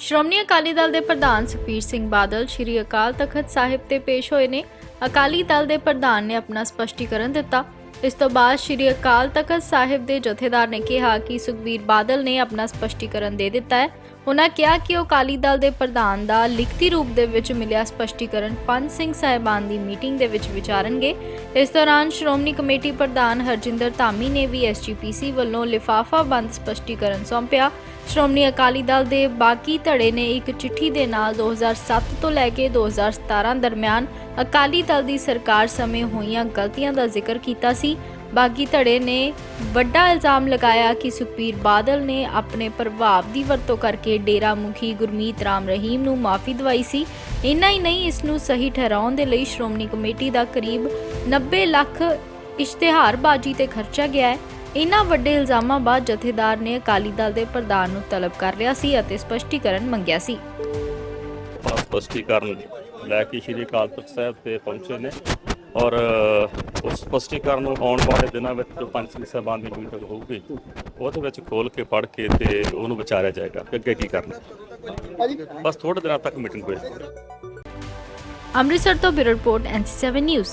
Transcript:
ਸ਼੍ਰੋਮਣੀ ਅਕਾਲੀ ਦਲ ਦੇ ਪ੍ਰਧਾਨ ਸੁਖਬੀਰ ਸਿੰਘ ਬਾਦਲ ਸ੍ਰੀ ਅਕਾਲ ਤਖਤ ਸਾਹਿਬ ਤੇ ਪੇਸ਼ ਹੋਏ ਨੇ। ਅਕਾਲੀ ਦਲ ਦੇ ਪ੍ਰਧਾਨ ਨੇ ਆਪਣਾ ਸਪਸ਼ਟੀਕਰਨ ਦਿੱਤਾ। ਇਸ ਤੋਂ ਬਾਅਦ ਸ੍ਰੀ ਅਕਾਲ ਤਖਤ ਸਾਹਿਬ ਦੇ ਜਥੇਦਾਰ ਨੇ ਕਿਹਾ ਕਿ ਸੁਖਬੀਰ ਬਾਦਲ ਨੇ ਆਪਣਾ ਸਪਸ਼ਟੀਕਰਨ ਦੇ ਦਿੱਤਾ ਹੈ। ਉਹਨਾਂ ਕਿਹਾ ਕਿ ਉਹ ਅਕਾਲੀ ਦਲ ਦੇ ਪ੍ਰਧਾਨ ਦਾ ਲਿਖਤੀ ਰੂਪ ਦੇ ਵਿੱਚ ਮਿਲਿਆ ਸਪਸ਼ਟੀਕਰਨ ਪੰਜ ਸਿੰਘ ਸਾਹਿਬਾਨ ਦੀ ਮੀਟਿੰਗ ਦੇ ਵਿੱਚ ਵਿਚਾਰਨਗੇ। ਇਸ ਦੌਰਾਨ ਸ਼੍ਰੋਮਣੀ ਕਮੇਟੀ ਪ੍ਰਧਾਨ ਹਰਜਿੰਦਰ ਧਾਮੀ ਨੇ ਵੀ ਐਸਜੀਪੀਸੀ ਵੱਲੋਂ ਲਿਫਾਫਾ ਬੰਦ ਸਪਸ਼ਟੀਕਰਨ ਸੌਂਪਿਆ। ਸ਼੍ਰੋਮਣੀ ਅਕਾਲੀ ਦਲ ਦੇ ਬਾਕੀ ਧੜੇ ਨੇ ਇੱਕ ਚਿੱਠੀ ਦੇ ਨਾਲ 2007 ਤੋਂ ਲੈ ਕੇ 2017 ਦਰਮਿਆਨ ਅਕਾਲੀ ਦਲ ਦੀ ਸਰਕਾਰ ਸਮੇਂ ਹੋਈਆਂ ਗਲਤੀਆਂ ਦਾ ਜ਼ਿਕਰ ਕੀਤਾ ਸੀ। ਬਾਗੀ ਧੜੇ ਨੇ ਵੱਡਾ ਇਲਜ਼ਾਮ ਲਗਾਇਆ ਕਿ ਸੁਖਬੀਰ ਬਾਦਲ ਨੇ ਆਪਣੇ ਪ੍ਰਭਾਵ ਦੀ ਵਰਤੋਂ ਕਰਕੇ ਡੇਰਾ ਮੁਖੀ ਗੁਰਮੀਤ ਰਾਮ ਰਹੀਮ ਨੂੰ ਮਾਫੀ ਦਵਾਈ ਸੀ। ਇੰਨਾ ਹੀ ਨਹੀਂ, ਇਸ ਨੂੰ ਸਹੀ ਠਹਿਰਾਉਣ ਦੇ ਲਈ ਸ਼੍ਰੋਮਣੀ ਕਮੇਟੀ ਦਾ ਕਰੀਬ 90 ਲੱਖ ਇਸ਼ਤਿਹਾਰਬਾਜ਼ੀ ਤੇ ਖਰਚਾ ਗਿਆ ਹੈ। ਇਨ੍ਹਾਂ ਵੱਡੇ ਇਲਜ਼ਾਮਾਂ ਬਾਅਦ ਜਥੇਦਾਰ ਨੇ ਅਕਾਲੀ ਦਲ ਦੇ ਪ੍ਰਧਾਨ ਨੂੰ ਤਲਬ ਕਰ ਲਿਆ ਸੀ ਅਤੇ ਸਪਸ਼ਟੀਕਰਨ ਮੰਗਿਆ ਸੀ। ਸਪਸ਼ਟੀਕਰਨ ਲੈ ਕੇ ਸ਼੍ਰੀ ਅਕਾਲ ਤਖਤ ਸਾਹਿਬ ਤੇ ਪਹੁੰਚੇ ਨੇ ਔਰ ਉਸ ਸਪਸ਼ਟੀਕਰਨ ਨੂੰ ਆਉਣ ਵਾਲੇ ਦਿਨਾਂ ਵਿੱਚ ਜੋ ਪੰਜ ਸਿੰਘ ਸਾਹਿਬਾਨ ਦੀ ਮੀਟਿੰਗ ਹੋਊਗੀ ਉਹਦੇ ਵਿੱਚ ਖੋਲ ਕੇ ਪੜ੍ਹ ਕੇ ਤੇ ਉਹਨੂੰ ਵਿਚਾਰਿਆ ਜਾਏਗਾ ਕਿ ਅੱਗੇ ਕੀ ਕਰਨਾ। ਬਸ ਥੋੜੇ ਦਿਨਾਂ ਤੱਕ ਮੀਟਿੰਗ ਹੋਏਗੀ। ਅੰਮ੍ਰਿਤਸਰ ਤੋਂ ਬਿਊਰੋ ਰਿਪੋਰਟ ਐਨਸੀ7 ਨਿਊਜ਼।